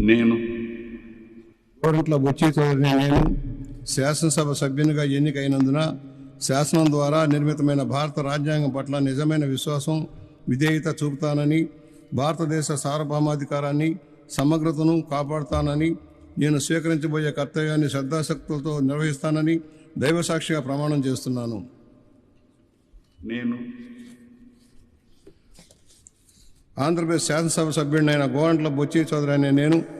నేను. గోరంట్ల బొచ్చి చౌదరిని నేను. శాసనసభ సభ్యునిగా ఎన్నికైనందున శాసనం ద్వారా నిర్మితమైన భారత రాజ్యాంగం పట్ల నిజమైన విశ్వాసం విధేయత చూపుతానని భారతదేశ సార్వభౌమాధికారాన్ని సమగ్రతను కాపాడుతానని నేను స్వీకరించబోయే కర్తవ్యాన్ని శ్రద్ధాశక్తులతో నిర్వహిస్తానని దైవసాక్షిగా ప్రమాణం చేస్తున్నాను. నేను. ఆంధ్రప్రదేశ్ శాసనసభ సభ్యుడినైన గోరంట్ల బొచ్చి చౌదరి అనే నేను